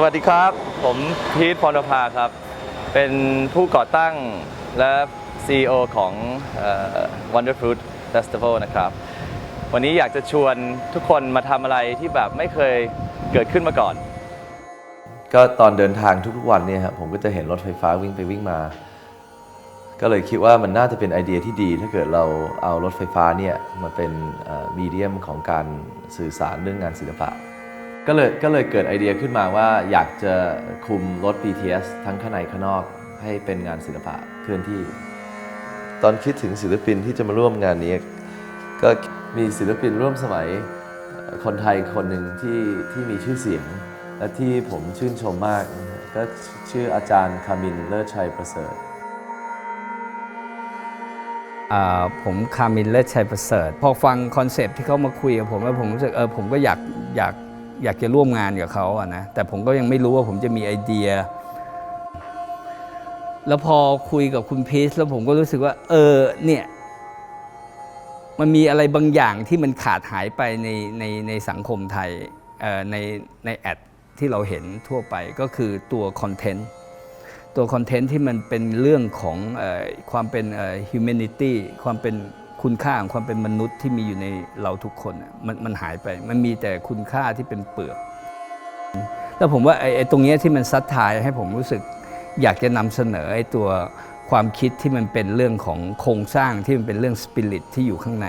สวัสดีครับ ผมพีทพรภาครับ เป็นผู้ก่อตั้งและ CEO ของ Wonder Fruit Festival นะครับ วันนี้อยากจะชวนทุกคนมาทำอะไรที่แบบไม่เคยเกิดขึ้นมาก่อน ก็ตอนเดินทางทุกๆวันเนี่ยครับผมก็จะเห็นรถไฟฟ้าวิ่งไปวิ่งมา ก็เลยคิดว่ามันน่าจะเป็นไอเดียที่ดี ถ้าเกิดเราเอารถไฟฟ้าเนี่ยมาเป็นมีเดียมของการสื่อสารเรื่องงานศิลปะ ก็เลยก็เลยเกิดไอเดียขึ้นมาว่าอยากจะคุมรถ BTS ทั้งข้างในข้างนอกให้เป็นงานศิลปะเคลื่อนที่ ตอนคิดถึงศิลปินที่จะมาร่วมงานนี้ ก็มีศิลปินร่วมสมัยเอ่อคนไทยคนหนึ่งที่ที่มีชื่อเสียง และที่ผมชื่นชมมากนะฮะก็ชื่ออาจารย์คามินเลิศชัยประเสริฐอ่าผมคามินเลิศชัยประเสริฐ พอฟังคอนเซปต์ที่เขามาคุยกับผมแล้วผมรู้สึกเออผมก็อยากอยาก อยากจะร่วมงานกับเขาอะนะแต่ผมก็ยังไม่รู้ว่าผมจะมีไอเดีย แล้วพอคุยกับคุณพีชแล้วผมก็รู้สึกว่า เออเนี่ยมันมีอะไรบางอย่างที่มันขาดหายไปในในในสังคมไทยเอ่อในในแอดที่เราเห็นทั่วไปก็คือตัวคอนเทนต์ตัวคอนเทนต์ที่มันเป็นเรื่องของเออความเป็นเอ่อ humanity ความเป็น คุณค่าของความเป็นมนุษย์ที่มีอยู่ในเราทุกคนมันมันหายไป มันมีแต่คุณค่าที่เป็นเปลือก แล้วผมว่าไอ้ตรงนี้ที่มันซัดทายให้ผมรู้สึกอยากจะนำเสนอไอ้ตัวความคิดที่มันเป็นเรื่องของโครงสร้างที่มันเป็นเรื่องสปิริตที่อยู่ข้างใน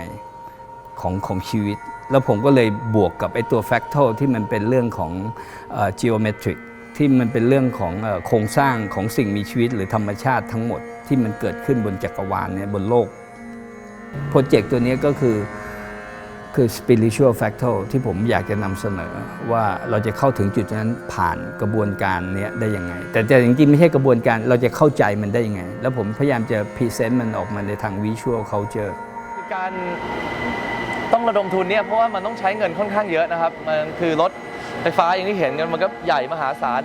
ของของชีวิต แล้วผมก็เลยบวกกับไอ้ตัวแฟก t อที่มันเป็นเรื่องของเอ่อ geometric ที่มันเป็นเรื่องของโครงสร้างของสิ่งมีชีวิต หรือธรรมชาติทั้งหมดที่มันเกิดขึ้นบนจักรวาลเนี่ยบนโลก โปรเจกต์ตัวนี้ก็คือคือ spiritual factor ที่ผมอยากจะนำเสนอว่าเราจะเข้าถึงจุดนั้นผ่านกระบวนการนี้ได้ยังไง แต่แต่จริงๆไม่ใช่กระบวนการเราจะเข้าใจมันได้ยังไง แล้วผมพยายามจะพรีเซนต์มันออกมาในทาง visual culture คือการต้องระดมทุนเนี่ยเพราะว่ามันต้องใช้เงินค่อนข้างเยอะนะครับ มันคือรถไฟฟ้าอย่างที่เห็นกันมันก็ใหญ่มหาศาล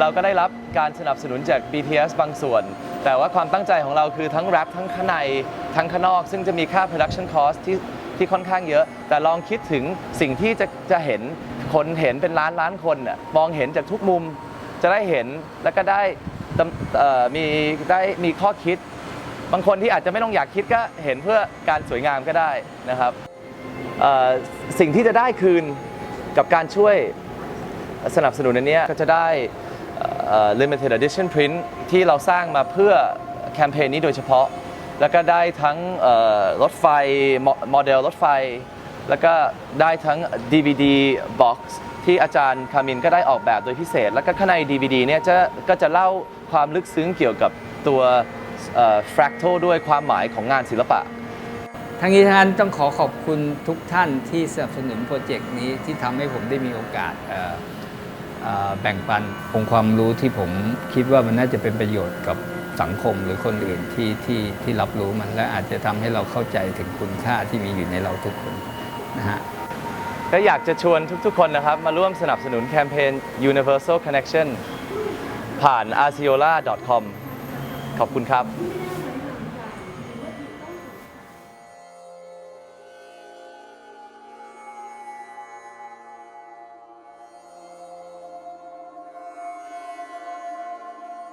เราก็ได้รับการสนับสนุนจาก BTS บางส่วน แต่ว่าความตั้งใจของเราคือทั้งแรปทั้งข้างในทั้งข้างนอก ซึ่งจะมีค่า production cost ที่ที่ค่อนข้างเยอะ แต่ลองคิดถึงสิ่งที่จะจะเห็นคนเห็นเป็นล้านล้านคนน่ะมองเห็นจากทุกมุมจะได้เห็นแล้วก็ได้มีได้มีข้อคิด บางคนที่อาจจะไม่ต้องอยากคิดก็เห็นเพื่อการสวยงามก็ได้นะครับสิ่งที่จะได้คืนกับการช่วยสนับสนุนอันนี้ก็จะได้ limited edition print ที่เราสร้างมาเพื่อแคมเปญนี้โดยเฉพาะ แล้วก็ได้ทั้งรถไฟโมเดลรถไฟ แล้วก็ได้ทั้ง DVD box ที่อาจารย์คามินก็ได้ออกแบบโดยพิเศษ แล้วก็ข้างใน DVD เนี่ยจะก็จะเล่าความลึกซึ้งเกี่ยวกับตัว fractal ด้วยความหมายของงานศิลปะ ทั้งนี้ทั้งนั้นต้องขอขอบคุณทุกท่านที่สนับสนุนโปรเจกต์นี้ที่ทำให้ผมได้มีโอกาส แบ่งปันองค์ความรู้ที่ผมคิดว่ามันน่าจะเป็นประโยชน์กับสังคมหรือคนอื่นที่ที่ที่รับรู้มันและอาจจะทำให้เราเข้าใจถึงคุณค่าที่มีอยู่ในเราทุกคนนะฮะก็อยากจะชวนทุกๆ คนนะครับ มาร่วมสนับสนุนแคมเปญ Universal Connection ผ่าน arciola.com ขอบคุณครับ